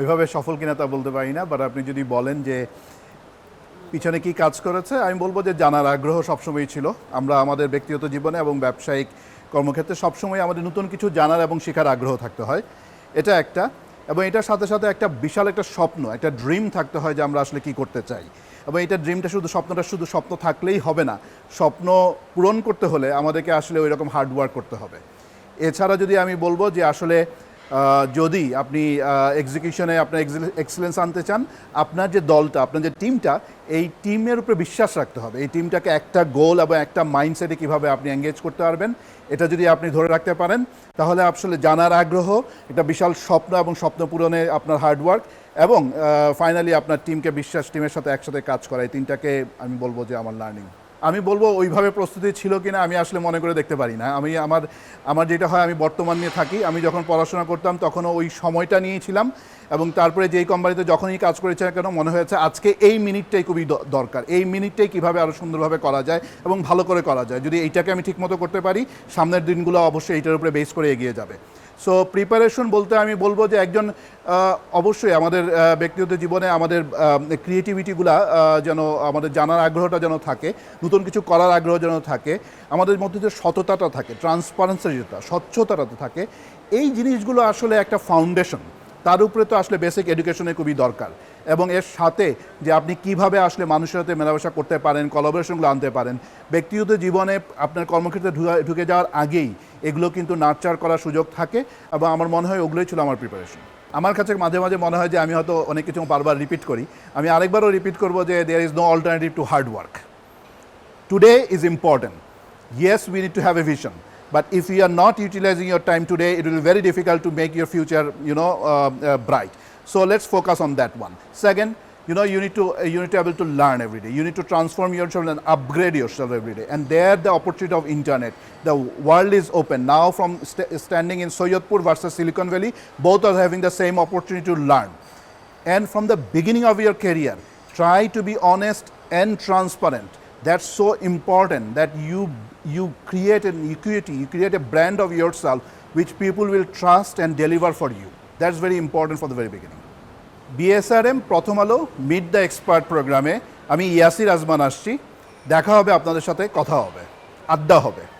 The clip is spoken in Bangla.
ওইভাবে সফল কিনা তা বলতে পারি না বাট আপনি যদি বলেন যে পিছনে কি কাজ করেছে, আমি বলব যে জানার আগ্রহ সবসময়ই ছিল। আমরা আমাদের ব্যক্তিগত জীবনে এবং ব্যবসায়িক কর্মক্ষেত্রে সবসময় আমাদের নতুন কিছু জানার এবং শেখার আগ্রহ থাকতে হয়। এটা একটা। এবং এটার সাথে সাথে একটা বিশাল একটা স্বপ্ন, একটা ড্রিম থাকতে হয় যে আমরা আসলে কি করতে চাই। এবং এটা ড্রিমটা শুধু, স্বপ্নটা শুধু স্বপ্ন থাকলেই হবে না, স্বপ্ন পূরণ করতে হলে আমাদেরকে আসলে ওই রকম হার্ডওয়ার্ক করতে হবে। এছাড়া যদি আমি বলব যে আসলে যদি আপনি এক্সিকিউশনে আপনার এক্সেলেন্স আনতে চান, আপনার যে দলটা, আপনার যে টিমটা এই টিমের উপরে বিশ্বাস রাখতে হবে। এই টিমটাকে একটা গোল এবং একটা মাইন্ডসেটে কীভাবে আপনি এঙ্গেজ করতে পারবেন, এটা যদি আপনি ধরে রাখতে পারেন, তাহলে আসলে জানার আগ্রহ, একটা বিশাল স্বপ্ন এবং স্বপ্ন পূরণে আপনার হার্ডওয়ার্ক এবং ফাইনালি আপনার টিমকে বিশ্বাস টিমের সাথে একসাথে কাজ করা, এই তিনটাকে আমি বলব যে আমার লার্নিং আমি বলব ওইভাবে প্রস্তুতি ছিল কিনা আমি আসলে মনে করে দেখতে পারি না। আমি আমার আমার যেটা হয়, আমি বর্তমান নিয়ে থাকি। আমি যখন পড়াশোনা করতাম তখনও ওই সময়টা নিয়েছিলাম এবং তারপরে যেই কোম্পানিতে যখনই কাজ করেছে কেন মনে হয়েছে আজকে এই মিনিটটাই খুবই দরকার। এই মিনিটটাই কীভাবে আরও সুন্দরভাবে করা যায় এবং ভালো করে করা যায়। যদি এইটাকে আমি ঠিকমতো করতে পারি, সামনের দিনগুলো অবশ্যই এইটার উপরে বেস করে এগিয়ে যাবে। সো প্রিপারেশন বলতে আমি বলব যে একজন অবশ্যই আমাদের ব্যক্তিগত জীবনে আমাদের ক্রিয়েটিভিটিগুলা যেন আমাদের জানার আগ্রহটা যেন থাকে, নতুন কিছু করার আগ্রহ যেন থাকে, আমাদের মধ্যে যে সততাটা থাকে ট্রান্সপারেন্সি যেটা, স্বচ্ছতাটা থাকে, এই জিনিসগুলো আসলে একটা ফাউন্ডেশন তার উপরে তো আসলে বেসিক এডুকেশনের খুবই দরকার। এবং এর সাথে যে আপনি কীভাবে আসলে মানুষের সাথে মেলামেশা করতে পারেন কলাবোরেশনগুলো আনতে পারেন, ব্যক্তিগত জীবনে আপনার কর্মক্ষেত্রে ঢুকে যাওয়ার আগেই এগুলো কিন্তু নার্চার করার সুযোগ থাকে এবং আমার মনে হয় ওগুলোই ছিল আমার প্রিপারেশন আমার কাছে মাঝে মাঝে মনে হয় যে আমি হয়তো অনেক কিছু বারবার রিপিট করি। আমি আরেকবারও রিপিট করব যে there is no alternative to hard work today is important yes we need to have a vision but if you are not utilising your time today it will very difficult to make your future you know bright so let's focus on that one second you know you need to uh, you need to be able to learn every day. You need to transform yourself and upgrade yourself every day. And there the opportunity of internet. The world is open. Now from st- standing in soyotpur versus silicon valley both are having the same opportunity to learn. And from the beginning of your career try to be honest and transparent. That's so important that you you create an equity you create a brand of yourself which people will trust and deliver for you. That's very important for the very beginning BSRM প্রথম আলো মিট দ্য এক্সপার্ট প্রোগ্রামে আমি ইয়াসির আজমান আসছি। দেখা হবে আপনাদের সাথে, কথা হবে, আড্ডা হবে।